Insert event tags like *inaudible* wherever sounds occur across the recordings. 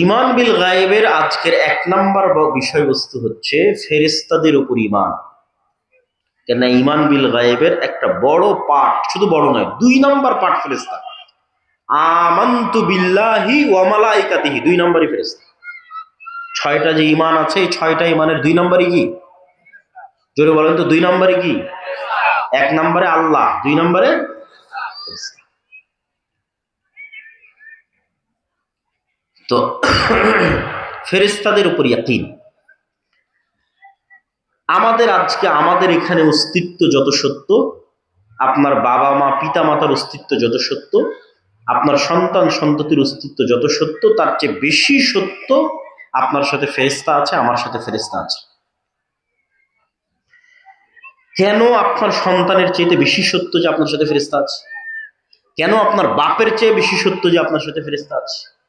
ইমান বিল গায়েবের আজকের এক নাম্বার বিষয়বস্তু হচ্ছে ফেরেস্তাদের উপর ইমান। কেন ইমান বিল গায়েবের একটা বড় পাঠ, শুধু বড় নয়, দুই নাম্বার পাঠ ফেরেস্তা আমন্তু বিল্লাহি ওয়া মালাইকাতিহি, দুই নাম্বারই ফেরেস্তা ছয়টা যে ইমান আছে, এই ছয়টা ইমানের দুই নাম্বারই কি? জোরে বলেন তো, দুই নাম্বারই কি? এক নাম্বারে আল্লাহ, দুই নাম্বারে ফেরেশতা। তো *coughs* ফেরেস্তাদের উপর ইয়াকিন। আমাদের আজকে আমাদের এখানে অস্তিত্ব যত সত্য, আপনার বাবা মা পিতা মাতার অস্তিত্ব যত সত্য, আপনার সন্তান সন্ততির অস্তিত্ব যত সত্য, তার চেয়ে বেশি সত্য আপনার সাথে ফেরেস্তা আছে, আমার সাথে ফেরেস্তা আছে। কেন আপনার সন্তানের চাইতে বেশি সত্য যে আপনার সাথে ফেরেস্তা আছে? কেন আপনার বাপের চেয়ে বেশি সত্য যে আপনার সাথে ফেরেস্তা আছে?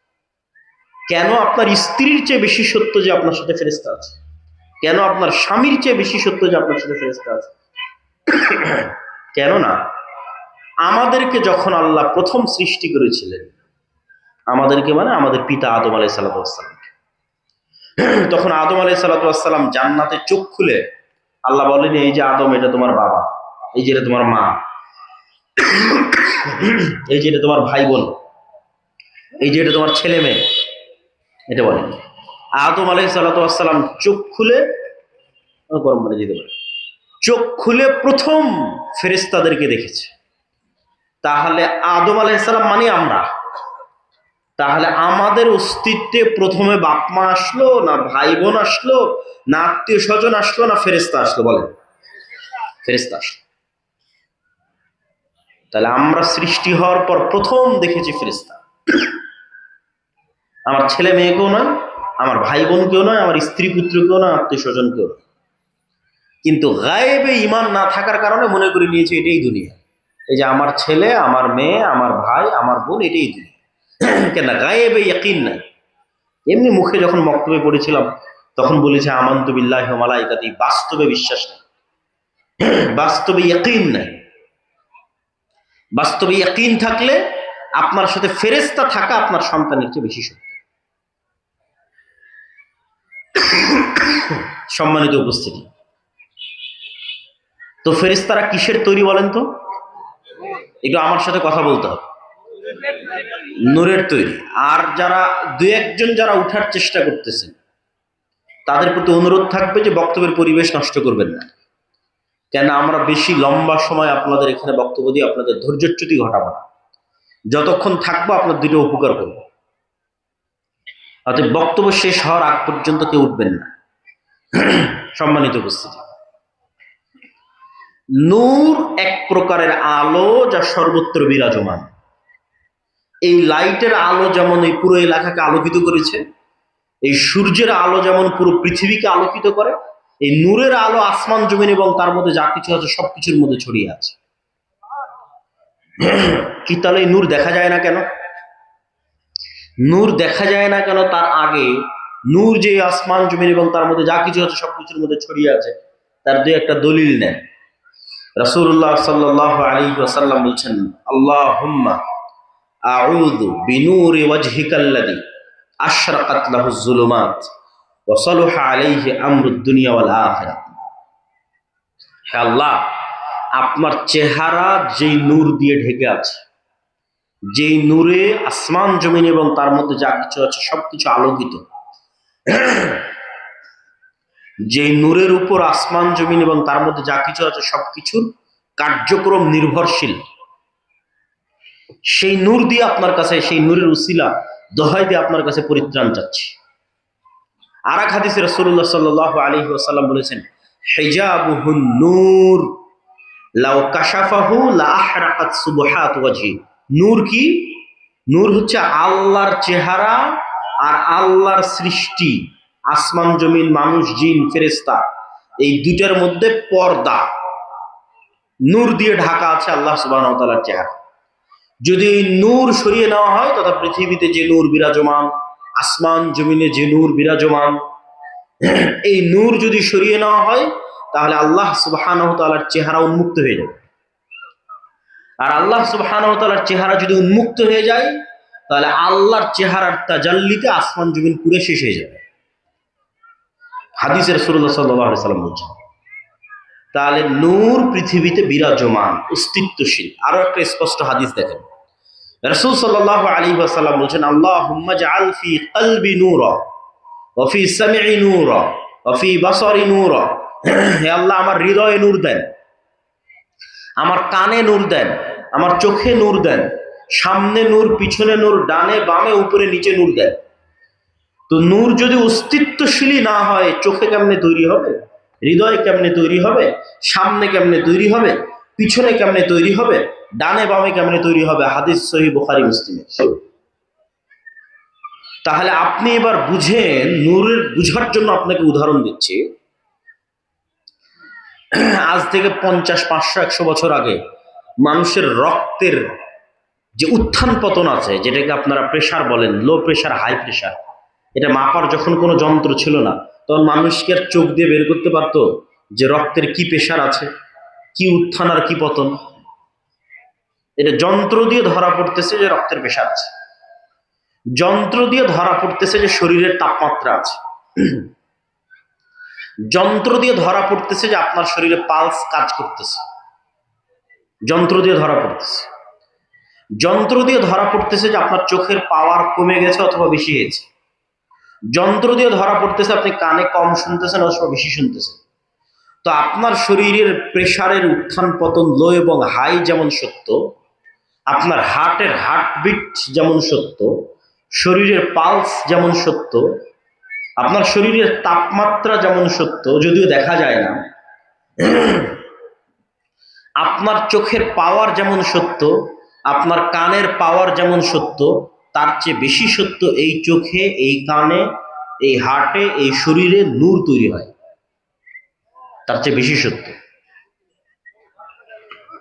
কেন আপনার স্ত্রীর চেয়ে বেশি সত্য যে আপনার সাথে ফেরেস্তা আছে? কেন আপনার স্বামীর চেয়ে বেশি সত্য যে আপনার সাথে ফেরেস্তা আছে? কেন না আমাদেরকে যখন আল্লাহ প্রথম সৃষ্টি করেছিলেন, আমাদেরকে মানে আমাদের পিতা আদম আলাই সাল্লাম তখন আদম আলাই সাল্লাম জান্নাতে চোখ খুলে আল্লাহ বলেন এই যে আদম, এটা তোমার বাবা, এই যে এটা তোমার মা, এই যে এটা তোমার ভাই বোন, এই যে এটা তোমার ছেলে মেয়ে এটা বলেন আদম আলাই সাল্লাম চোখ খুলে গরম পানি দিতে পারে চোখ খুলে প্রথম ফেরেস্তাদেরকে দেখেছে। তাহলে আদম আলাইসালাম মানে আমরা? তাহলে আমাদের অস্তিত্বে প্রথমে বাপ মা আসলো, না ভাই বোন আসলো, না আত্মীয় স্বজন আসলো, না ফেরেস্তা আসলো, বলেন। ফেরেস্তা আসলো। তাহলে আমরা সৃষ্টি হওয়ার পর প্রথম দেখেছি ফেরেস্তা আমার ছেলে মেয়েকেও নয়, আমার ভাই বোনকেও নয়, আমার স্ত্রী পুত্রকেও নয়, আত্মীয় স্বজনকেও নয়। কিন্তু গায়েবে ইমান না থাকার কারণে মনে করে নিয়েছে এটাই দুনিয়া। এই যে আমার ছেলে, আমার মেয়ে, আমার ভাই, আমার বোন, এটাই দুনিয়া। কেন গায়েবে ইয়াকিন নাই। এমনি মুখে যখন বক্তব্যে পড়েছিলাম, তখন বলেছে, আমন্ত বিল্লাহ মালাইকাতি বাস্তবে বিশ্বাস নেই। বাস্তবে ইয়াকিন নাই। বাস্তবে ইয়াকিন থাকলে আপনার সাথে ফেরেস্তা থাকা আপনার সন্তানের চেয়ে বেশি সত্য সম্মানিত উপস্থিতি। তো ফেরেস্তারা কিসের তৈরি বলেন তো? একটু আমার সাথে কথা বলতে হবে। নূরের তৈরি। আর যারা দু একজন যারা উঠার চেষ্টা করতেছেন, তাদের প্রতি অনুরোধ থাকবে যে বক্তব্যের পরিবেশ নষ্ট করবেন না। কেন আমরা বেশি লম্বা সময় আপনাদের এখানে বক্তব্য দিয়ে আপনাদের ধৈর্যচ্যুতি ঘটাবো না। যতক্ষণ থাকব আপনার দুটো উপকার করব। অতএব বক্তব্য শেষ হওয়ার আগ পর্যন্ত কেউ উঠবেন না। সম্মানিত উপস্থিতি। নূর এক প্রকারের আলো যা সর্বত্র বিরাজমান। এই লাইটের আলো যেমন এই পুরো এলাকাকে আলোকিত করেছে, এই সূর্যের আলো যেমন পুরো পৃথিবীকে আলোকিত করে, এই নূরের আলো আসমান, জমিন এবং তার মধ্যে যা কিছু আছে সবকিছুর মধ্যে ছড়িয়ে আছে। কি তাহলে নূর দেখা যায় না কেন? নূর দেখা যায় না কেন? তার আগে নূর যে আসমান, জমিন এবং তার মধ্যে যা কিছু আছে সবকিছুর মধ্যে ছড়িয়ে আছে, তার দুই একটা দলিল নেন। রাসূলুল্লাহ সাল্লাল্লাহু আলাইহি ওয়াসাল্লাম বলছেন আল্লাহ, আপনার চেহারা যেই নূর দিয়ে ঢেকে আছে, যেই নূরে আসমান, জমিন এবং তার মধ্যে যা কিছু আছে সবকিছু আলোকিত যে নূরের উপর আসমান, জমিন এবং তার মধ্যে যা কিছু আছে সবকিছুর কার্যক্রম নির্ভরশীল। সেই নূর দিয়ে আপনার কাছে, সেই নূরের উসিলা, দোহাই দিয়ে আপনার কাছে পরিত্রাণ চাচ্ছি। আর এক হাদিসে রসুল্লাহ সাল্লাহ আলী ওসাল্লাম বলেছেন, হেজাবুহুন নূর, লাউ কাশাফাহু লা আহরাকাত সুবহাত ওয়াজহি। নূর কি? নূর হচ্ছে আল্লাহর চেহারা আর আল্লাহর সৃষ্টি, আসমান, জমিন, মানুষ, জিন ফেরেস্তা এই দুইটার মধ্যে পর্দা। নূর দিয়ে ঢাকা আছে আল্লাহ সুবাহ চেহারা। যদি নূর সরিয়ে নেওয়া হয়, তথা পৃথিবীতে যে নূর বিরাজমান, আসমান, জমিনে যে নূর বিরাজমান, এই নূর যদি সরিয়ে নেওয়া হয়, তাহলে আল্লাহ সুবাহ চেহারা উন্মুক্ত হয়ে যাবে। আর আল্লাহ সুবাহ চেহারা যদি উন্মুক্ত হয়ে যায় তাহলে আল্লাহর চেহারার তাজাল্লিতে আসমান জমিন পুরে শেষ হয়ে যাবে। হাদিসের সুরুল্লাহ সাল্লাহ সাল্লাম বলছেন, তাহলে নূর পৃথিবীতে বিরাজমান, অস্তিত্বশীল। আরও একটা স্পষ্ট হাদিস দেখেন। রসুল সাল্লাহ আলী আসাল্লাম বলছেন আল্লাহ জাআল ফি কলবি নূর ওফি সামি'i নূর ওফি বাসরি নূর। আল্লাহ, আমার হৃদয়ে নূর দেন, আমার কানে নূর দেন, আমার চোখে নূর দেন। সামনে নূর, পিছনে নূর, ডানে, বামে, উপরে, নিচে নূর দেয়। তো নূর যদি অস্তিত্বশীলই না হয়, চোখে কেমনে তৈরি হবে? হৃদয় কেমনে তৈরি হবে? সামনে কেমনে তৈরি হবে? পিছনে কেমনে তৈরি হবে? ডানে, বামে কেমনে তৈরি হবে? হাদিস সহি বোখারি মুসলিমের তাহলে আপনি এবার বুঝেন, নূরের বুঝার জন্য আপনাকে উদাহরণ দিচ্ছি। আজ থেকে পঞ্চাশ, পাঁচশো, একশো বছর আগে মানুষের রক্তের যে উত্থান পতন আছে, যেটাকে আপনারা প্রেশার বলেন লো প্রেশার হাই প্রেশার এটা মাপার যখন কোনো যন্ত্র ছিল না, তখন মানুষকে আর চোখ দিয়ে বের করতে পারতো যে রক্তের কি প্রেশার আছে, কি উত্থান আর কি পতন। এটা যন্ত্র দিয়ে ধরা পড়তেছে যে রক্তের প্রেশার আছে। যন্ত্র দিয়ে ধরা পড়তেছে যে শরীরের তাপমাত্রা আছে। যন্ত্র দিয়ে ধরা পড়তেছে যে আপনার শরীরে পালস কাজ করতেছে। যন্ত্র দিয়ে ধরা পড়তেছে। যন্ত্র দিয়ে ধরা পড়তেছে যে আপনার চোখের পাওয়ার কমে গেছে অথবা বেশি হয়েছে। যন্ত্র দিয়ে ধরা পড়তেছে, আপনি কানে কম শুনতেছেন অথবা বেশি শুনতেছেন। তো আপনার শরীরের প্রেশারের উত্থান পতন লো এবং হাই যেমন সত্য, আপনার হার্টের হার্টবিট যেমন সত্য, শরীরের পালস যেমন সত্য, আপনার শরীরের তাপমাত্রা যেমন সত্য, যদিও দেখা যায় না, আপনার চোখের পাওয়ার যেমন সত্য আপনার কানের পাওয়ার যেমন সত্য, তার চেয়ে বেশি সত্য এই চোখে, এই কানে, এই হার্টে এই শরীরে নূর তৈরি হয়। তার চেয়ে বেশি সত্য।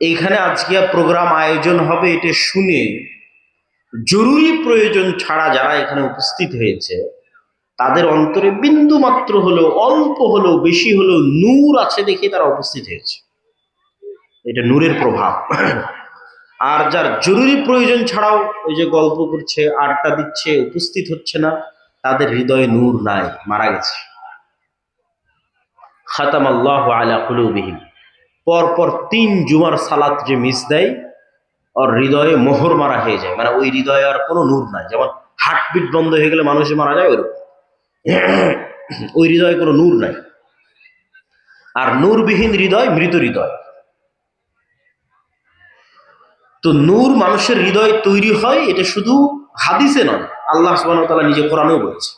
এইখানে আজকে প্রোগ্রাম আয়োজন হবে, এটা শুনে জরুরি প্রয়োজন ছাড়া যারা এখানে উপস্থিত হয়েছে, তাদের অন্তরে বিন্দু মাত্র হলেও, অল্প হলেও, বেশি হলেও নূর আছে দেখে তারা উপস্থিত হয়েছে। এটা নূরের প্রভাব। আর যার জরুরি প্রয়োজন ছাড়াও ওই যে গল্প করছে, আড্ডা দিচ্ছে, উপস্থিত হচ্ছে না, তাদের হৃদয়ে নূর নাই, মারা গেছে। খাতাম আল্লাহ আলা পরপর তিন জুমার সালাত যে মিস দেয়, ওর হৃদয়ে মোহর মারা হয়ে যায়। মানে ওই হৃদয়ে আর কোনো নূর নাই। যেমন হার্টবিট বন্ধ হয়ে গেলে মানুষে মারা যায়, ওইরকম। ওই হৃদয়ে কোনো নূর নাই। আর নূরবিহীন হৃদয় মৃত হৃদয়। তো নূর মানুষের হৃদয় তৈরি হয়, এটা শুধু হাদিসে নয়, আল্লাহ তাআলা নিজে কোরআনেও বলেছে।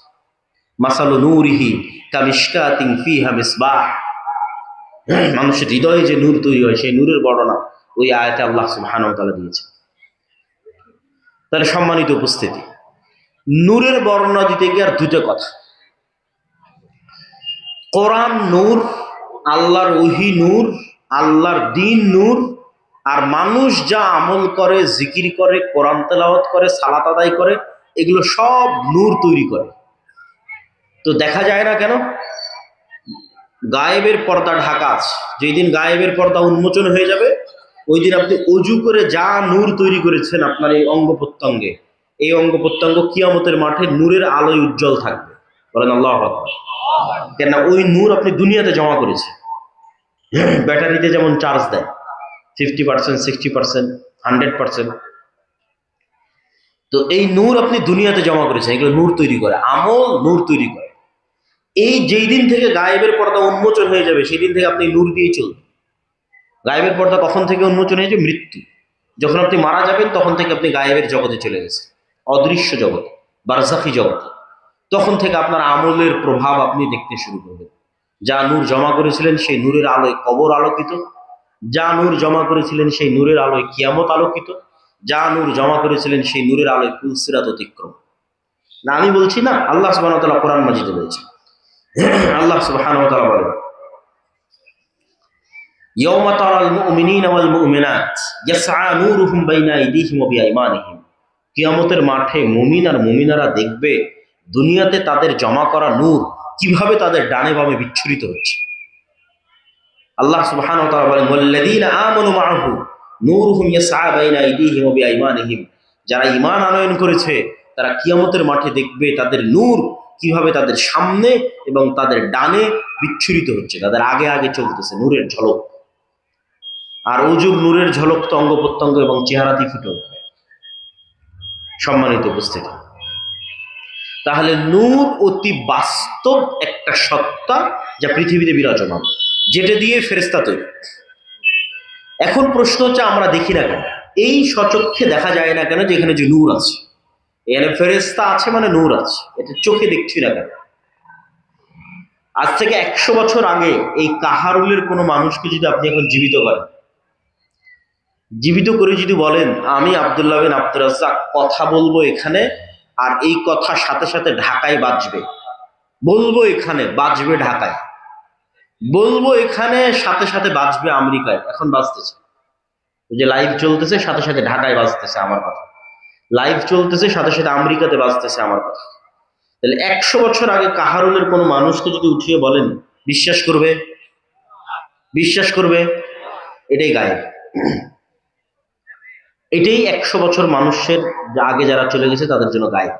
মাসালু নূরিহি কামিশকাতিন ফিহা মিসবাহ মানুষের হৃদয়ে যে নূর তৈরি হয়, সেই নূরের বর্ণনা ওই আয়াতে আল্লাহ তাআলা দিয়েছে। তাহলে সম্মানিত উপস্থিতি, নূরের বর্ণনা দিতে গিয়ে আর দুটো কথা। কোরআন নূর, আল্লাহর ওহি নূর, আল্লাহর দিন নূর আর মানুষ যা আমল করে, জিকির করে, কোরআন তেলাওয়াত করে, সালাত আদায় করে, এগুলো সব নূর তৈরি করে। তো দেখা যায় না কেন? গায়েবের পর্দা ঢাকা আছে। যেই দিন গায়েবের পর্দা উন্মোচন হয়ে যাবে, ওই দিন আপনি অজু করে যা নূর তৈরি করেছেন আপনার এই অঙ্গ প্রত্যঙ্গে, এই অঙ্গ প্রত্যঙ্গ কিয়ামতের মাঠে নূরের আলোয় উজ্জ্বল থাকবে। বলেন আল্লাহ আকবার। কেন ওই নূর আপনি দুনিয়াতে জমা করেছেন। ব্যাটারিতে যেমন চার্জ দেয়। Fifty percent sixty percent hundred percent তো এই নূর আপনি দুনিয়াতে জমা করেছেন, এগুলো নূর তৈরি করে, আমল নূর তৈরি করে। এই যেই দিন থেকে গায়েবের পর্দা উন্মোচন হয়ে যাবে, সেই দিন থেকে আপনি নূর দিয়ে চলবেন। গায়েবের পর্দা কখন থেকে উন্মোচন হয়েছে মৃত্যু। যখন আপনি মারা যাবেন, তখন থেকে আপনি গায়েবের জগতে চলে গেছেন। অদৃশ্য জগতে, বারজাখি জগতে। তখন থেকে আপনার আমলের প্রভাব আপনি দেখতে শুরু করবেন। যা নূর জমা করেছিলেন, সেই নূরের আলোয় কবর আলোকিত। যা নূর জমা করেছিলেন সেই নূরের আলোয় কিয়ামত আলোকিত যা নূর জমা করেছিলেন সেই নূরের আলোয় কুলসিরাত অতিক্রম না আমি বলছি না আল্লাহ সুবহানাহু ওয়া তাআলা কোরআন মাজিদে বলছে আল্লাহ সুবহানাহু ওয়া তাআলা বলেন يوم ترى المؤمنين والمؤمنات يسعى نورهم بين ايديهم وبايمانهم কিয়ামতের মাঠে মুমিন আর মুমিনারা দেখবে দুনিয়াতে তাদের জমা করা নূর কিভাবে তাদের ডানে বামে বিচ্ছুরিত হচ্ছে আল্লাহ যারা আনয়ন করেছে, তারা কিয়ামতের মাঠে দেখবে তাদের নূর কীভাবে তাদের সামনে এবং তাদের ডানে বিচ্ছুরিত হচ্ছে, তাদের আগে আগে চলতেছে নূরের ঝলক। আর অজুর নূরের ঝলক তো অঙ্গ প্রত্যঙ্গ এবং চেহারাতেই ফুটে উঠবে। সম্মানিত উপস্থিতি। তাহলে নূর অতি বাস্তব একটা সত্তা যা পৃথিবীতে বিরাজমান। যেটা দিয়ে ফেরেস্তা তৈরি। এখন প্রশ্ন হচ্ছে, আমরা দেখি না কেন? এই সচক্ষে দেখা যায় না কেন যে এখানে যে নূর আছে? এখানে ফেরেস্তা আছে মানে নূর আছে, এটা চোখে দেখছি না কেন? আজ থেকে একশো বছর আগে এই কাহারুলের কোনো মানুষকে যদি আপনি এখন জীবিত করেন, জীবিত করে যদি বলেন, আমি আবদুল্লাহ বিন আব্দুর রাজ্জাক কথা বলব এখানে, আর এই কথা সাথে সাথে ঢাকায় বাজবে। বলব এখানে, বাজবে ঢাকায়। বলব এখানে সাথে সাথে বাঁচবে আমেরিকায়। এখন বাঁচতেছে যে লাইভ চলতেছে, সাথে সাথে ঢাকায় বাজতেছে আমার কথা। লাইভ চলতেছে, সাথে সাথে আমেরিকাতে বাজতেছে আমার কথা। তাহলে একশো বছর আগে কাহারুলের কোনো মানুষকে যদি উঠিয়ে বলেন, বিশ্বাস করবে? বিশ্বাস করবে? এটাই গায়ে এটাই একশো বছর মানুষের আগে যারা চলে গেছে, তাদের জন্য গায়েব।